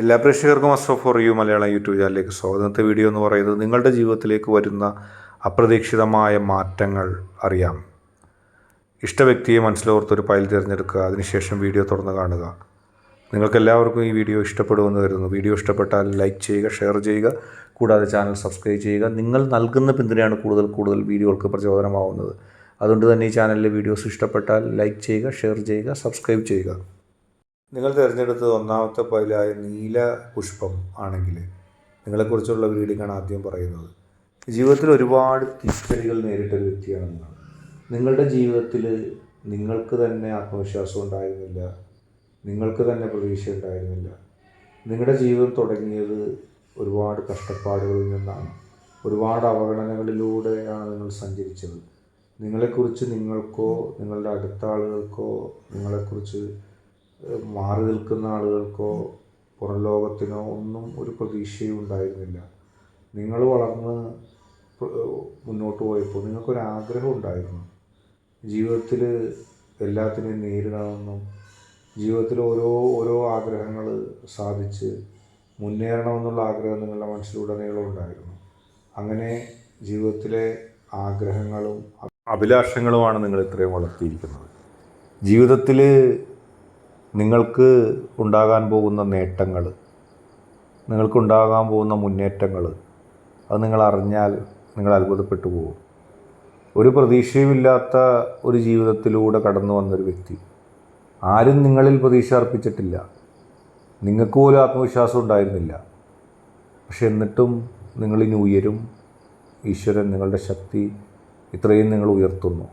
എല്ലാ പ്രേക്ഷകർക്കും astro for you Malayalam YouTube ചാനലിലേക്ക് സ്വാഗതം. ഇന്നത്തെ വീഡിയോ എന്ന് പറയുന്നത് നിങ്ങളുടെ ജീവിതത്തിലേക്ക് വരുന്ന അപ്രതീക്ഷിതമായ മാറ്റങ്ങൾ അറിയാം. ഇഷ്ട വ്യക്തിയെ മനസ്സിലോർത്തൊരു ഫയൽ തിരഞ്ഞെടുക്കുക അതിനുശേഷം വീഡിയോ തുറന്ന് കാണുക. നിങ്ങൾക്ക് എല്ലാവർക്കും ഈ വീഡിയോ ഇഷ്ടപ്പെടുമെന്ന് കരുതുന്നു. വീഡിയോ ഇഷ്ടപ്പെട്ടാൽ ലൈക്ക് ചെയ്യുക ഷെയർ ചെയ്യുക കൂടാതെ ചാനൽ സബ്സ്ക്രൈബ് ചെയ്യുക. നിങ്ങൾ നൽകുന്ന പിന്തുണയാണ് കൂടുതൽ കൂടുതൽ വീഡിയോകൾക്ക് പ്രചോദനമാവുന്നത്. അതുകൊണ്ട് തന്നെ ഈ ചാനലിലെ വീഡിയോസ് ഇഷ്ടപ്പെട്ടാൽ ലൈക്ക് ചെയ്യുക ഷെയർ ചെയ്യുക സബ്സ്ക്രൈബ് ചെയ്യുക. നിങ്ങൾ തിരഞ്ഞെടുത്തത് ഒന്നാമത്തെ പൈലായ നീല പുഷ്പം ആണെങ്കിൽ നിങ്ങളെക്കുറിച്ചുള്ള വീഡിയോക്കാണ് ആദ്യം പറയുന്നത്. ജീവിതത്തിൽ ഒരുപാട് തിരിച്ചടികൾ നേരിട്ടൊരു വ്യക്തിയാണ് നിങ്ങൾ. നിങ്ങളുടെ ജീവിതത്തിൽ നിങ്ങൾക്ക് തന്നെ ആത്മവിശ്വാസം ഉണ്ടായിരുന്നില്ല. നിങ്ങൾക്ക് തന്നെ പ്രതീക്ഷ ഉണ്ടായിരുന്നില്ല. നിങ്ങളുടെ ജീവിതം തുടങ്ങിയത് ഒരുപാട് കഷ്ടപ്പാടുകളിൽ നിന്നാണ്. ഒരുപാട് അവഗണനകളിലൂടെയാണ് നിങ്ങൾ സഞ്ചരിച്ചത്. നിങ്ങളെക്കുറിച്ച് നിങ്ങൾക്കോ നിങ്ങളുടെ അടുത്ത ആളുകൾക്കോ നിങ്ങളെക്കുറിച്ച് മാറി നിൽക്കുന്ന ആളുകൾക്കോ പുറം ലോകത്തിനോ ഒന്നും ഒരു പ്രതീക്ഷയും ഉണ്ടായിരുന്നില്ല. നിങ്ങൾ വളർന്ന് മുന്നോട്ട് പോയപ്പോൾ നിങ്ങൾക്കൊരാഗ്രഹം ഉണ്ടായിരുന്നു. ജീവിതത്തിൽ എല്ലാത്തിനെയും നേരിടണമെന്നും ജീവിതത്തിൽ ഓരോ ഓരോ ആഗ്രഹങ്ങൾ സാധിച്ച് മുന്നേറണമെന്നുള്ള ആഗ്രഹം നിങ്ങളുടെ മനസ്സിലുടനീളം ഉണ്ടായിരുന്നു. അങ്ങനെ ജീവിതത്തിലെ ആഗ്രഹങ്ങളും അഭിലാഷങ്ങളുമാണ് നിങ്ങൾ ഇത്രയും വളർത്തിയിരിക്കുന്നത്. ജീവിതത്തിൽ നിങ്ങൾക്ക് ഉണ്ടാകാൻ പോകുന്ന നേട്ടങ്ങൾ നിങ്ങൾക്കുണ്ടാകാൻ പോകുന്ന മുന്നേറ്റങ്ങൾ അത് നിങ്ങൾ അറിഞ്ഞാൽ നിങ്ങൾ അത്ഭുതപ്പെട്ടു പോകും. ഒരു പ്രതീക്ഷയുമില്ലാത്ത ഒരു ജീവിതത്തിലൂടെ കടന്നു വന്നൊരു വ്യക്തി. ആരും നിങ്ങളിൽ പ്രതീക്ഷ അർപ്പിച്ചിട്ടില്ല. നിങ്ങൾക്ക് പോലും ആത്മവിശ്വാസം ഉണ്ടായിരുന്നില്ല. പക്ഷെ എന്നിട്ടും നിങ്ങളിനി ഉയരും. ഈശ്വരൻ നിങ്ങളുടെ ശക്തി ഇത്രയും നിങ്ങൾ ഉയർത്തുന്നു.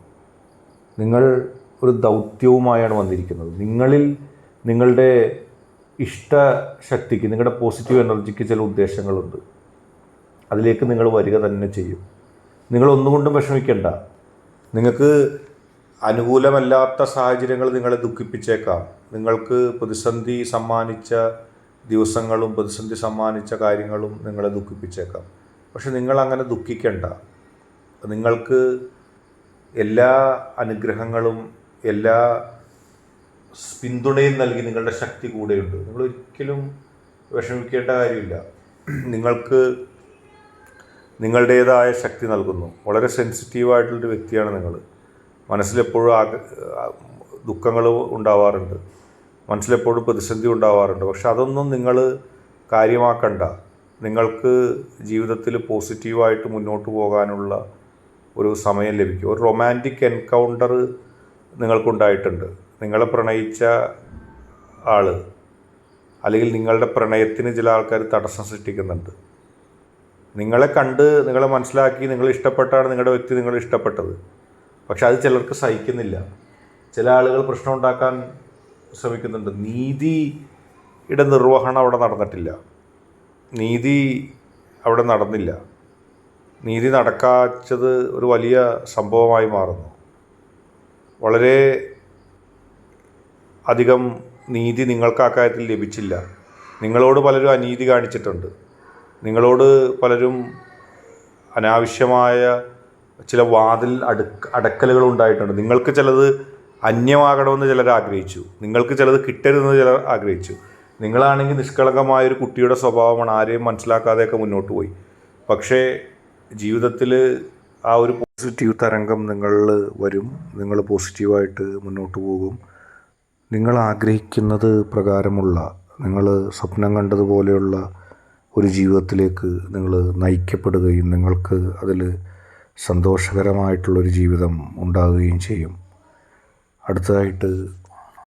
നിങ്ങൾ ഒരു ദൗത്യവുമായാണ് വന്നിരിക്കുന്നത്. നിങ്ങളിൽ നിങ്ങളുടെ ഇഷ്ട ശക്തിക്ക് നിങ്ങളുടെ പോസിറ്റീവ് എനർജിക്ക് ചില ഉദ്ദേശങ്ങളുണ്ട്. അതിലേക്ക് നിങ്ങൾ വരിക തന്നെ ചെയ്യും. നിങ്ങൾ ഒന്നുകൊണ്ടും വിഷമിക്കേണ്ട. നിങ്ങൾക്ക് അനുകൂലമല്ലാത്ത സാഹചര്യങ്ങൾ നിങ്ങളെ ദുഃഖിപ്പിച്ചേക്കാം. നിങ്ങൾക്ക് പ്രതിസന്ധി സമ്മാനിച്ച ദിവസങ്ങളും പ്രതിസന്ധി സമ്മാനിച്ച കാര്യങ്ങളും നിങ്ങളെ ദുഃഖിപ്പിച്ചേക്കാം. പക്ഷെ നിങ്ങൾ അങ്ങനെ ദുഃഖിക്കേണ്ട. നിങ്ങൾക്ക് എല്ലാ അനുഗ്രഹങ്ങളും എല്ലാ പിന്തുണയും നൽകി നിങ്ങളുടെ ശക്തി കൂടെയുണ്ട്. നിങ്ങൾ ഒരിക്കലും വിഷമിക്കേണ്ട കാര്യമില്ല. നിങ്ങൾക്ക് നിങ്ങളുടേതായ ശക്തി നൽകുന്നു. വളരെ സെൻസിറ്റീവായിട്ടുള്ളൊരു വ്യക്തിയാണ് നിങ്ങൾ. മനസ്സിലെപ്പോഴും ആഗ്ര ദുഃഖങ്ങൾ ഉണ്ടാവാറുണ്ട്. മനസ്സിലെപ്പോഴും പ്രതിസന്ധി ഉണ്ടാവാറുണ്ട്. പക്ഷെ അതൊന്നും നിങ്ങൾ കാര്യമാക്കണ്ട. നിങ്ങൾക്ക് ജീവിതത്തിൽ പോസിറ്റീവായിട്ട് മുന്നോട്ട് പോകാനുള്ള ഒരു സമയം ലഭിക്കും. ഒരു റൊമാന്റിക് എൻകൗണ്ടർ നിങ്ങൾക്കുണ്ടായിട്ടുണ്ട്. നിങ്ങളെ പ്രണയിച്ച ആൾ അല്ലെങ്കിൽ നിങ്ങളുടെ പ്രണയത്തിന് ചില ആൾക്കാർ തടസ്സം സൃഷ്ടിക്കുന്നുണ്ട്. നിങ്ങളെ കണ്ട് നിങ്ങളെ മനസ്സിലാക്കി നിങ്ങൾ ഇഷ്ടപ്പെട്ടാണ് നിങ്ങളുടെ വ്യക്തി നിങ്ങൾ ഇഷ്ടപ്പെട്ടത്. പക്ഷെ അത് ചിലർക്ക് സഹിക്കുന്നില്ല. ചില ആളുകൾ പ്രശ്നം ഉണ്ടാക്കാൻ ശ്രമിക്കുന്നുണ്ട്. നീതിയുടെ നിർവഹണം അവിടെ നടന്നിട്ടില്ല. നീതി അവിടെ നടന്നില്ല. നീതി നടക്കാച്ചത് ഒരു വലിയ സംഭവമായി മാറുന്നു. വളരെ അധികം നീതി നിങ്ങൾക്ക് ആ കാര്യത്തിൽ ലഭിച്ചില്ല. നിങ്ങളോട് പലരും അനീതി കാണിച്ചിട്ടുണ്ട്. നിങ്ങളോട് പലരും അനാവശ്യമായ ചില വാതിൽ അടുക്ക അടക്കലുകൾ ഉണ്ടായിട്ടുണ്ട്. നിങ്ങൾക്ക് ചിലത് അന്യമാകണമെന്ന് ചിലർ ആഗ്രഹിച്ചു. നിങ്ങൾക്ക് ചിലത് കിട്ടരുതെന്ന് ചിലർ ആഗ്രഹിച്ചു. നിങ്ങളാണെങ്കിൽ നിഷ്കളങ്കമായ ഒരു കുട്ടിയുടെ സ്വഭാവമാണ് ആരെയും മനസ്സിലാക്കാതെയൊക്കെ മുന്നോട്ട് പോയി. പക്ഷേ ജീവിതത്തിൽ ആ ഒരു പോസിറ്റീവ് തരംഗം നിങ്ങളിൽ വരും. നിങ്ങൾ പോസിറ്റീവായിട്ട് മുന്നോട്ട് പോകും. നിങ്ങൾ ആഗ്രഹിക്കുന്നത് പ്രകാരമുള്ള നിങ്ങൾ സ്വപ്നം കണ്ടതുപോലെയുള്ള ഒരു ജീവിതത്തിലേക്ക് നിങ്ങൾ നയിക്കപ്പെടുകയും നിങ്ങൾക്ക് അതിൽ സന്തോഷകരമായിട്ടുള്ളൊരു ജീവിതം ഉണ്ടാകുകയും ചെയ്യും. അടുത്തതായിട്ട്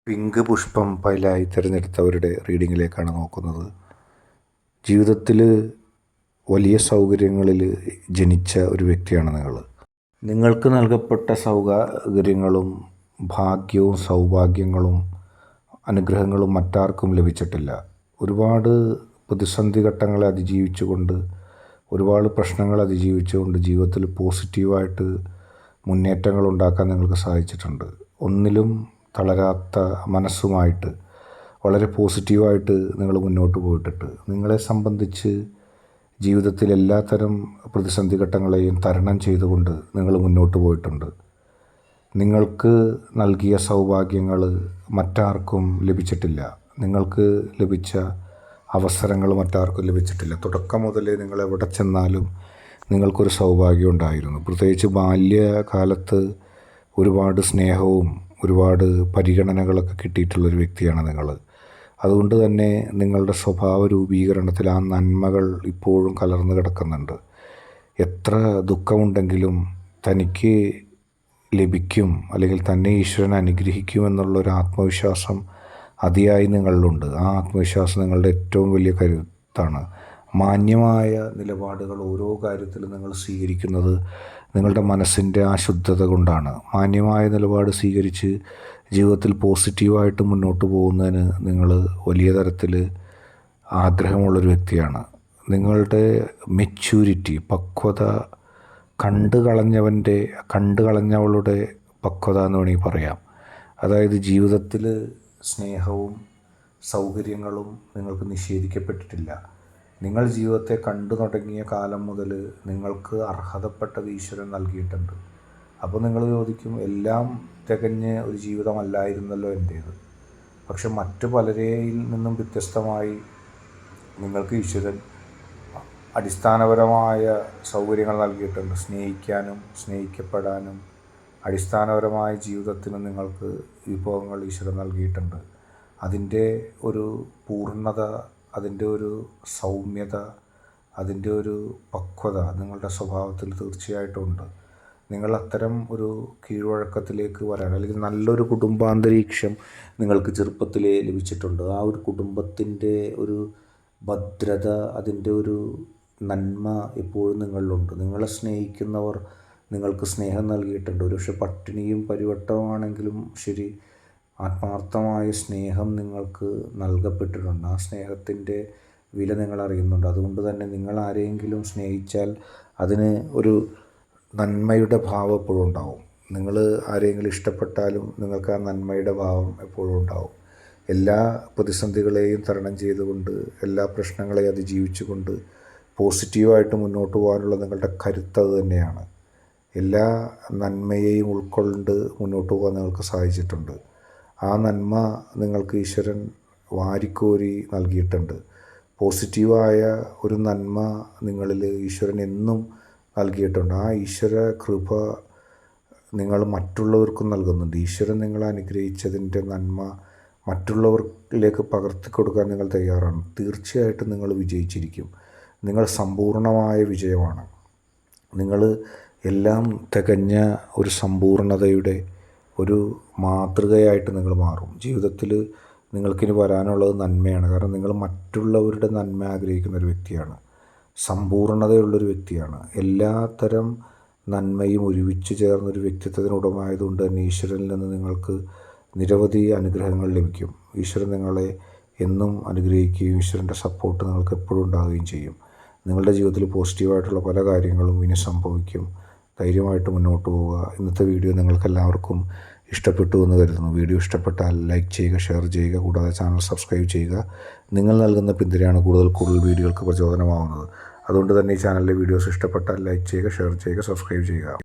പിങ്ക് പുഷ്പം പൈലായി തിരഞ്ഞെടുത്തവരുടെ റീഡിങ്ങിലേക്കാണ് നോക്കുന്നത്. ജീവിതത്തിൽ വലിയ സൗകര്യങ്ങളിൽ ജനിച്ച ഒരു വ്യക്തിയാണ് നിങ്ങൾ. നിങ്ങൾക്ക് നൽകപ്പെട്ട സൗകര്യങ്ങളും ഭാഗ്യവും സൗഭാഗ്യങ്ങളും അനുഗ്രഹങ്ങളും മറ്റാർക്കും ലഭിച്ചിട്ടില്ല. ഒരുപാട് പ്രതിസന്ധി ഘട്ടങ്ങളെ അതിജീവിച്ചുകൊണ്ട് ഒരുപാട് പ്രശ്നങ്ങൾ അതിജീവിച്ചുകൊണ്ട് ജീവിതത്തിൽ പോസിറ്റീവായിട്ട് മുന്നേറ്റങ്ങൾ ഉണ്ടാക്കാൻ നിങ്ങൾക്ക് സാധിച്ചിട്ടുണ്ട്. ഒന്നിലും തളരാത്ത മനസ്സുമായിട്ട് വളരെ പോസിറ്റീവായിട്ട് നിങ്ങൾ മുന്നോട്ട് പോയിട്ടിട്ട് നിങ്ങളെ സംബന്ധിച്ച് ജീവിതത്തിൽ എല്ലാത്തരം പ്രതിസന്ധി ഘട്ടങ്ങളെയും തരണം ചെയ്തുകൊണ്ട് നിങ്ങൾ മുന്നോട്ട് പോയിട്ടുണ്ട്. നിങ്ങൾക്ക് നൽകിയ സൗഭാഗ്യങ്ങൾ മറ്റാർക്കും ലഭിച്ചിട്ടില്ല. നിങ്ങൾക്ക് ലഭിച്ച അവസരങ്ങൾ മറ്റാർക്കും ലഭിച്ചിട്ടില്ല. തുടക്കം മുതലേ നിങ്ങൾ എവിടെ ചെന്നാലും നിങ്ങൾക്കൊരു സൗഭാഗ്യം ഉണ്ടായിരുന്നു. പ്രത്യേകിച്ച് ബാല്യകാലത്ത് ഒരുപാട് സ്നേഹവും ഒരുപാട് പരിഗണനകളൊക്കെ കിട്ടിയിട്ടുള്ളൊരു വ്യക്തിയാണ് നിങ്ങൾ. അതുകൊണ്ട് തന്നെ നിങ്ങളുടെ സ്വഭാവ രൂപീകരണത്തിൽ ആ നന്മകൾ ഇപ്പോഴും കലർന്നു കിടക്കുന്നുണ്ട്. എത്ര ദുഃഖമുണ്ടെങ്കിലും തനിക്ക് ലഭിക്കും അല്ലെങ്കിൽ തന്നെ ഈശ്വരൻ അനുഗ്രഹിക്കും എന്നുള്ളൊരു ആത്മവിശ്വാസം അതിയായി നിങ്ങളിലുണ്ട്. ആ ആത്മവിശ്വാസം നിങ്ങളുടെ ഏറ്റവും വലിയ കരുത്താണ്. മാന്യമായ നിലപാടുകൾ ഓരോ കാര്യത്തിലും നിങ്ങൾ സ്വീകരിക്കുന്നത് നിങ്ങളുടെ മനസ്സിന്റെ ആ ശുദ്ധത കൊണ്ടാണ്. മാന്യമായ നിലപാട് സ്വീകരിച്ച് ജീവിതത്തിൽ പോസിറ്റീവായിട്ട് മുന്നോട്ട് പോകുന്നതിന് നിങ്ങൾ വലിയ തരത്തിൽ ആഗ്രഹമുള്ളൊരു വ്യക്തിയാണ്. നിങ്ങളുടെ മെച്യൂരിറ്റി പക്വത കണ്ടു കളഞ്ഞവന്റെ കണ്ടു കളഞ്ഞവളുടെ പക്വത എന്ന് വേണമെങ്കിൽ പറയാം. അതായത് ജീവിതത്തിൽ സ്നേഹവും സൗകര്യങ്ങളും നിങ്ങൾക്ക് നിഷേധിക്കപ്പെട്ടിട്ടില്ല. നിങ്ങൾ ജീവിതത്തെ കണ്ടു തുടങ്ങിയ കാലം മുതൽ നിങ്ങൾക്ക് അർഹതപ്പെട്ടത് ഈശ്വരൻ നൽകിയിട്ടുണ്ട്. അപ്പോൾ നിങ്ങൾ ചോദിക്കും എല്ലാം തികഞ്ഞ് ഒരു ജീവിതമല്ലായിരുന്നല്ലോ എന്റേത്. പക്ഷെ മറ്റു പലരെയിൽ നിന്നും വ്യത്യസ്തമായി നിങ്ങൾക്ക് ഈശ്വരൻ അടിസ്ഥാനപരമായ സൗകര്യങ്ങൾ നൽകിയിട്ടുണ്ട്. സ്നേഹിക്കാനും സ്നേഹിക്കപ്പെടാനും അടിസ്ഥാനപരമായ ജീവിതത്തിന് നിങ്ങൾക്ക് വിഭവങ്ങൾ ഈശ്വരൻ നൽകിയിട്ടുണ്ട്. അതിന്റെ ഒരു പൂർണത അതിന്റെ ഒരു സൗമ്യത അതിന്റെ ഒരു പക്വത നിങ്ങളുടെ സ്വഭാവത്തിൽ തീർച്ചയായിട്ടും ഉണ്ട്. നിങ്ങൾ അത്തരം ഒരു കീഴ്വഴക്കത്തിലേക്ക് വരാൻ അല്ലെങ്കിൽ നല്ലൊരു കുടുംബാന്തരീക്ഷം നിങ്ങൾക്ക് ചെറുപ്പത്തിലേ ലഭിച്ചിട്ടുണ്ട്. ആ ഒരു കുടുംബത്തിന്റെ ഒരു ഭദ്രത അതിന്റെ ഒരു നന്മ എപ്പോഴും നിങ്ങളിലുണ്ട്. നിങ്ങളെ സ്നേഹിക്കുന്നവർ നിങ്ങൾക്ക് സ്നേഹം നൽകിയിട്ടുണ്ട്. ഒരുപക്ഷെ പട്ടിണിയും പരിവട്ടവുമാണെങ്കിലും ശരി ആത്മാർത്ഥമായ സ്നേഹം നിങ്ങൾക്ക് നൽകപ്പെട്ടിട്ടുണ്ട്. ആ സ്നേഹത്തിന്റെ വില നിങ്ങൾ അറിയുന്നുണ്ട്. അതുകൊണ്ട് തന്നെ നിങ്ങൾ ആരെയെങ്കിലും സ്നേഹിച്ചാൽ അതിന് ഒരു നന്മയുടെ ഭാവം എപ്പോഴും ഉണ്ടാവും. നിങ്ങൾ ആരെയെങ്കിലും ഇഷ്ടപ്പെട്ടാലും നിങ്ങൾക്ക് ആ നന്മയുടെ ഭാവം എപ്പോഴും ഉണ്ടാവും. എല്ലാ പ്രതിസന്ധികളെയും തരണം ചെയ്തുകൊണ്ട് എല്ലാ പ്രശ്നങ്ങളെയും അതിജീവിച്ചുകൊണ്ട് പോസിറ്റീവായിട്ട് മുന്നോട്ട് പോകാനുള്ള നിങ്ങളുടെ കരുത്ത് അത് തന്നെയാണ്. എല്ലാ നന്മയെയും ഉൾക്കൊണ്ട് മുന്നോട്ട് പോകാൻ നിങ്ങൾക്ക് സാധിച്ചിട്ടുണ്ട്. ആ നന്മ നിങ്ങൾക്ക് ഈശ്വരൻ വാരിക്കോരി നൽകിയിട്ടുണ്ട്. പോസിറ്റീവായ ഒരു നന്മ നിങ്ങളിൽ ഈശ്വരൻ എന്നും നൽകിയിട്ടുണ്ട്. ആ ഈശ്വര കൃപ നിങ്ങൾ മറ്റുള്ളവർക്കും നൽകുന്നുണ്ട്. ഈശ്വരൻ നിങ്ങളെ അനുഗ്രഹിച്ചതിന്റെ നന്മ മറ്റുള്ളവരിലേക്ക് പകർത്തി കൊടുക്കാൻ നിങ്ങൾ തയ്യാറാണ്. തീർച്ചയായിട്ടും നിങ്ങൾ വിജയിച്ചിരിക്കും. നിങ്ങൾ സമ്പൂർണമായ വിജയമാണ്. നിങ്ങൾ എല്ലാം തികഞ്ഞ ഒരു സമ്പൂർണതയുടെ ഒരു മാതൃകയായിട്ട് നിങ്ങൾ മാറും. ജീവിതത്തിൽ നിങ്ങൾക്കിനി വരാനുള്ളത് നന്മയാണ്. കാരണം നിങ്ങൾ മറ്റുള്ളവരുടെ നന്മ ആഗ്രഹിക്കുന്ന ഒരു വ്യക്തിയാണ്. സമ്പൂർണതയുള്ളൊരു വ്യക്തിയാണ്. എല്ലാത്തരം നന്മയും ഒരുമിച്ച് ചേർന്നൊരു വ്യക്തിത്വത്തിന് ഉടമായതുകൊണ്ട് തന്നെ ഈശ്വരനിൽ നിന്ന് നിങ്ങൾക്ക് നിരവധി അനുഗ്രഹങ്ങൾ ലഭിക്കും. ഈശ്വരൻ നിങ്ങളെ എന്നും അനുഗ്രഹിക്കുകയും ഈശ്വരന്റെ സപ്പോർട്ട് നിങ്ങൾക്ക് എപ്പോഴും ഉണ്ടാവുകയും ചെയ്യും. നിങ്ങളുടെ ജീവിതത്തിൽ പോസിറ്റീവായിട്ടുള്ള പല കാര്യങ്ങളും ഇനി സംഭവിക്കും. ധൈര്യമായിട്ട് മുന്നോട്ട് പോവുക. ഇന്നത്തെ വീഡിയോ നിങ്ങൾക്കെല്ലാവർക്കും ഇഷ്ടപ്പെട്ടു എന്ന് കരുതുന്നു. വീഡിയോ ഇഷ്ടപ്പെട്ടാൽ ലൈക്ക് ചെയ്യുക ഷെയർ ചെയ്യുക കൂടാതെ ചാനൽ സബ്സ്ക്രൈബ് ചെയ്യുക. നിങ്ങൾ നൽകുന്ന പിന്തുണയാണ് കൂടുതൽ കൂടുതൽ വീഡിയോകൾക്ക് പ്രചോദനമാവുന്നത്. അതുകൊണ്ട് തന്നെ ഈ ചാനലിലെ വീഡിയോസ് ഇഷ്ടപ്പെട്ടാൽ ലൈക്ക് ചെയ്യുക ഷെയർ ചെയ്യുക സബ്സ്ക്രൈബ് ചെയ്യുക.